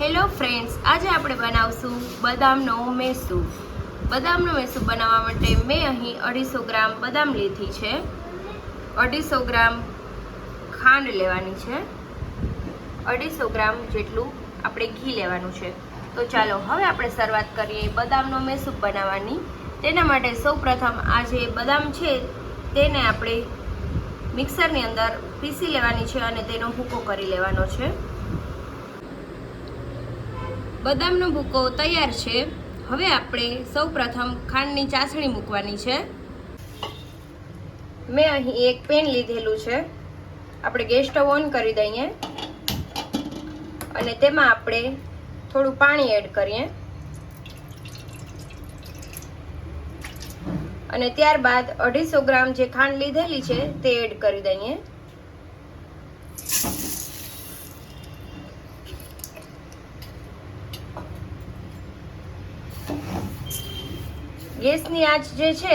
Hello friends આજે આપણે બનાવશું બદામનો મેસુ. બદામનો મેસુ બનાવવા માટે મેં અહીં અઢીસો ગ્રામ બદામ લીધી છે. અઢીસો ગ્રામ ખાંડ લેવાની છે. અઢીસો ગ્રામ જેટલું આપણે ઘી લેવાનું છે. તો ચાલો હવે આપણે શરૂઆત કરીએ બદામનો મેસૂપ બનાવવાની. તેના માટે સૌપ્રથમ આ જે બદામ છે, તેને આપણે મિક્સરની અંદર પીસી લેવાની છે અને તેનો ભૂકો કરી લેવાનો છે. બદામનો ભૂકો તૈયાર છે. હવે આપણે સૌપ્રથમ ખાંડની ચાસણી મૂકવાની છે. મેં અહીં એક પેન લીધેલું છે. આપણે ગેસ સ્ટવ ઓન કરી દઈએ. અને તેમાં આપણે થોડું પાણી એડ કરીએ. અને ત્યારબાદ અઢીસો ગ્રામ જે ખાંડ લીધેલી છે તે એડ કરી દઈએ. ગેસની આંચ જે છે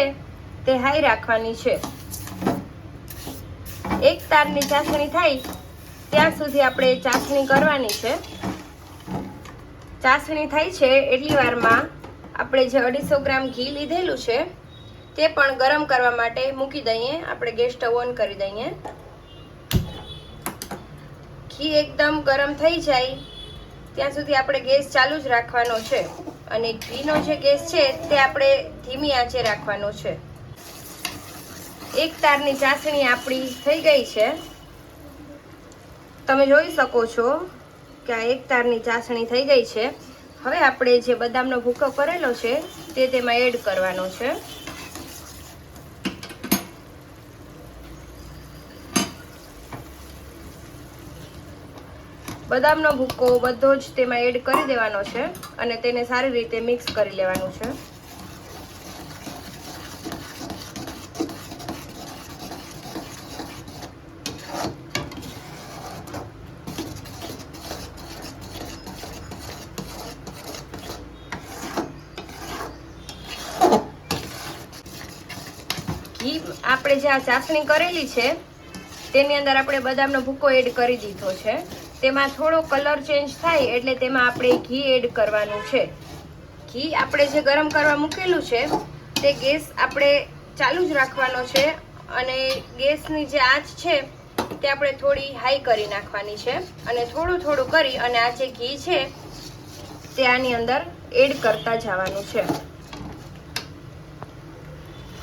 તે હાઈ રાખવાની છે. એક તારની ચાસણી થાય ત્યાં સુધી આપણે ચાસણી કરવાની છે. ચાસણી થાય છે એટલી વારમાં આપણે જે અઢીસો ગ્રામ ઘી લીધેલું છે તે પણ ગરમ કરવા માટે મૂકી દઈએ. આપણે ગેસ સ્ટવ ઓન કરી દઈએ. ઘી એકદમ ગરમ થઈ જાય ત્યાં સુધી આપણે ગેસ ચાલુ જ રાખવાનો છે. અને ઘીનો જે ગેસ છે તે આપણે ધીમી આંચે રાખવાનો છે. એક તારની ચાસણી આપણી થઈ ગઈ છે. તમે જોઈ શકો છો કે આ એક તારની ચાસણી થઈ ગઈ છે. હવે આપણે જે બદામનો ભૂકો કરેલો છે તે તેમાં એડ કરવાનો છે. બદામનો ભૂકો બધો જ તેમાં એડ કરી દેવાનો છે અને તેને સારી રીતે મિક્સ કરી લેવાનું છે. ઘી આપણે જે આ ચાસણી કરેલી છે, તેની અંદર આપણે બદામનો ભૂકો એડ કરી દીધો છે. તેમાં થોડો કલર ચેન્જ થાય એટલે તેમાં આપણે ઘી એડ કરવાનું છે. ઘી આપણે જે ગરમ કરવા મૂકેલું છે, તે ગેસ આપણે ચાલુ જ રાખવાનો છે અને ગેસની જે આંચ છે, તે આપણે થોડી હાઈ કરી નાખવાની છે અને થોડું થોડું કરી અને આ જે ઘી છે, તે આની અંદર એડ કરતા જવાનું છે.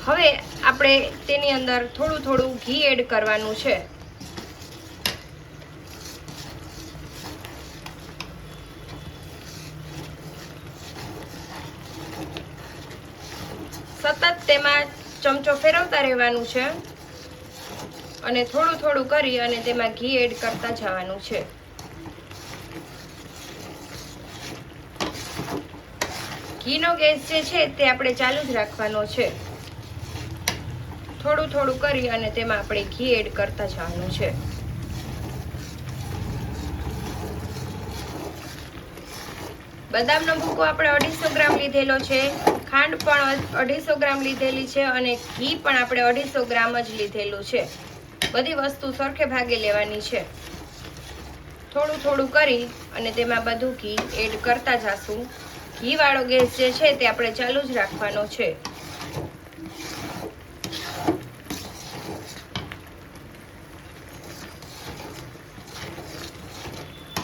હવે આપણે તેની અંદર થોડું થોડું ઘી એડ કરવાનું છે. સતત તેમાં ચમચો ફેરવતા રહેવાનું છે અને થોડું થોડું કરી અને તેમાં ઘી એડ કરતા જવાનું છે. ઘીનો ગેસ જે છે તે આપણે ચાલુ જ રાખવાનો છે. થોડું થોડું કરી અને તેમાં આપણે ઘી એડ કરતા જવાનું છે. બદામનો ભૂકો આપણે અઢીસો ગ્રામ લીધેલો છે. ખાંડ પણ અઢીસો ગ્રામ લીધેલી છે અને ઘી પણ આપણે અઢીસો ગ્રામ જ લીધેલું છે. બધી વસ્તુ સરખે ભાગે લેવાની છે. થોડું થોડું કરી અને તેમાં બધું ઘી એડ કરતા જાશું. ઘીવાળો ગેસ જે છે તે આપણે ચાલુ જ રાખવાનો છે.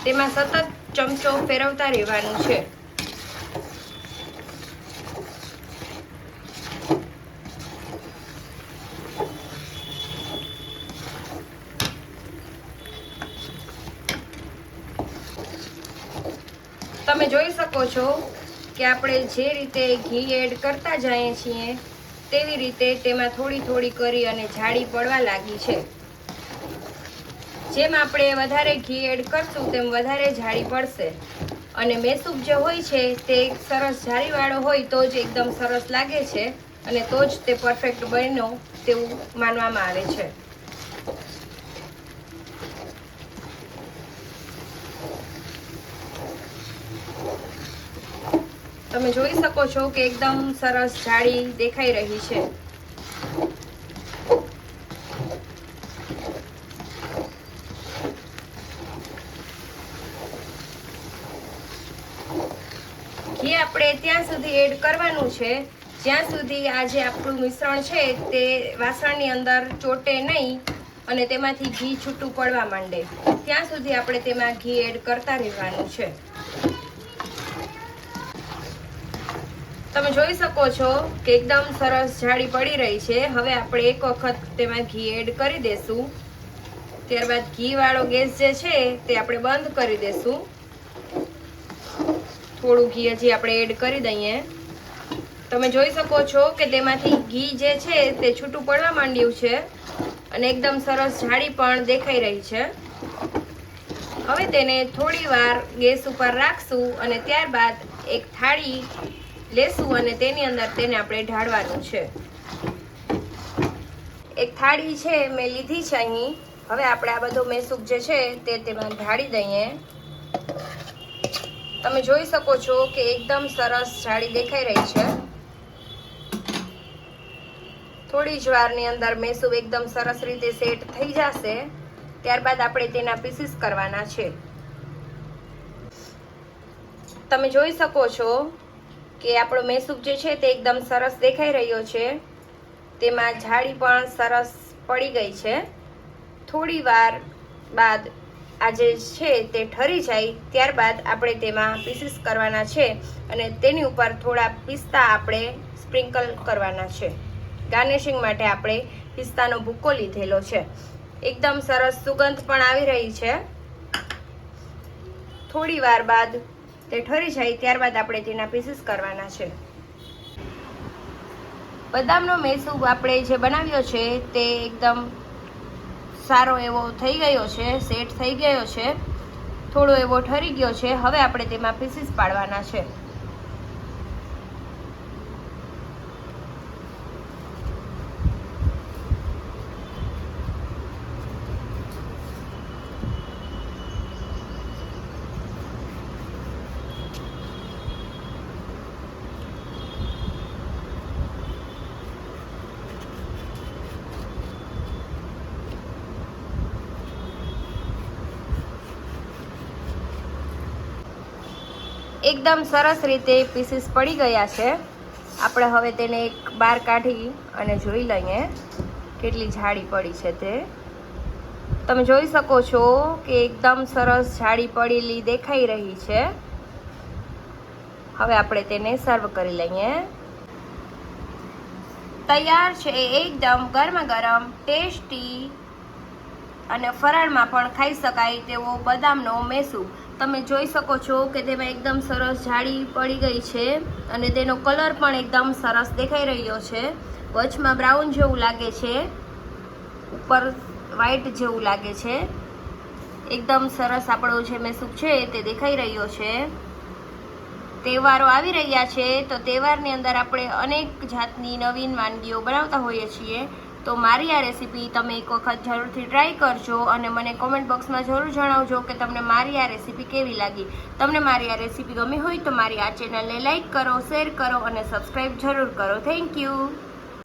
તેમાં સતત ચમચો ફેરવતા રહેવાનું છે. તમે જોઈ શકો છો કે આપણે જે રીતે ઘી એડ કરતા જઈએ છીએ, તેવી રીતે તેમાં થોડી થોડી કરી અને જાડી પડવા લાગી છે. જેમ આપણે વધારે ઘી એડ કરશું, તેમ વધારે જાળી પડશે. અને મેસૂપ જે હોય છે, તે સરસ જાળીવાળો હોય તો જ એકદમ સરસ લાગે છે અને તો જ તે પરફેક્ટ બન્યો તેવું માનવામાં આવે છે. તમે જોઈ શકો છો કે એકદમ સરસ જાળી દેખાઈ રહી છે ઘી આપણે ત્યાં સુધી એડ કરવાનું છે. જ્યાં સુધી આ જે આપણું મિશ્રણ છે તે વાસણની અંદર ચોટે નહીં અને તેમાંથી ઘી છૂટું પડવા માંડે. ત્યાં સુધી આપણે તેમાં ઘી એડ કરતા રહેવાનું છે. તમે જોઈ શકો છો કે એકદમ સરસ જાળી પડી રહી છે. હવે આપણે એક વખત તેમાં ઘી એડ કરી દેશું. ત્યારબાદ ઘી વાળો ગેસ જે છે તે આપણે બંધ કરી દેશું. થોડું ઘી હજી આપણે એડ કરી દઈએ. તમે જોઈ શકો છો કે તેમાંથી ઘી જે છે તે છૂટું પડવા માંડ્યું છે અને એકદમ સરસ જાળી પણ દેખાઈ રહી છે. હવે તેને થોડી વાર ગેસ ઉપર રાખશું અને ત્યારબાદ એક થાળી લેશું અને તેની અંદર તેને આપણે ઢાળવાનું છે. એક થાળી છે મેં લીધી છે અહીં. હવે આપણે આ બધો મેસૂપ જે છે તે તેમાં ઢાળી દઈએ. તમે જોઈ શકો છો કે એકદમ સરસ જાળી દેખાઈ રહી છે. થોડી જ વારની અંદર મેસૂબ એકદમ સરસ રીતે સેટ થઈ જશે. ત્યારબાદ આપણે તેના પીસીસ કરવાના છે. તમે જોઈ શકો છો કે આપણો મેસૂબ જે છે તે એકદમ સરસ દેખાઈ રહ્યો છે. તેમાં જાળી પણ સરસ પડી ગઈ છે. થોડી વાર બાદ આ જે છે તે ઠરી જાય ત્યારબાદ આપણે તેમાં પીસીસ કરવાના છે અને તેની ઉપર થોડા પિસ્તા આપણે સ્પ્રિંકલ કરવાના છે. ગાર્નિશિંગ માટે આપણે પિસ્તાનો ભૂકો લીધેલો છે. એકદમ સરસ સુગંધ પણ આવી રહી છે. થોડી વાર બાદ તે ઠરી જાય ત્યારબાદ આપણે તેના પીસીસ કરવાના છે. બદામનો મેસૂબ આપણે જે બનાવ્યો છે તે એકદમ સારો એવો થઈ ગયો છે સેટ થઈ ગયો છે, થોડો એવો ઠરી ગયો છે. હવે આપણે તેમાં પીસીસ પાડવાના છે. એકદમ સરસ રીતે પીસીસ પડી ગયા છે. આપણે હવે તેને એક બહાર કાઢી અને જોઈ લઈએ કેટલી જાડી પડી છે તે. તમે જોઈ શકો છો કે એકદમ સરસ જાડી પડેલી દેખાઈ રહી છે. હવે આપણે તેને સર્વ કરી લઈએ. તૈયાર છે એકદમ ગરમા ગરમ ટેસ્ટી અને ફરાળમાં પણ ખાઈ શકાય તેવો બદામનો મેસૂબ તમે જોઈ શકો છો કે તેમાં એકદમ સરસ જાળી પડી ગઈ છે અને તેનો કલર પણ એકદમ સરસ દેખાઈ રહ્યો છે. વચમાં બ્રાઉન જેવું લાગે છે. ઉપર વ્હાઈટ જેવું લાગે છે. એકદમ સરસ આપણો જે મેસૂબ છે તે દેખાઈ રહ્યો છે. તહેવારો આવી રહ્યા છે તો તહેવારની અંદર આપણે અનેક જાતની નવીન વાનગીઓ બનાવતા હોઈએ છીએ. તો મારી આ રેસીપી તમે એક વખત જરૂરથી ટ્રાય કરજો અને મને કોમેન્ટ બોક્સમાં જરૂર જણાવજો કે તમને મારી આ રેસીપી કેવી લાગી. તમને મારી આ રેસીપી ગમી હોય તો મારી આ ચેનલને લાઇક કરો શેર કરો અને સબસ્ક્રાઈબ જરૂર કરો. Thank you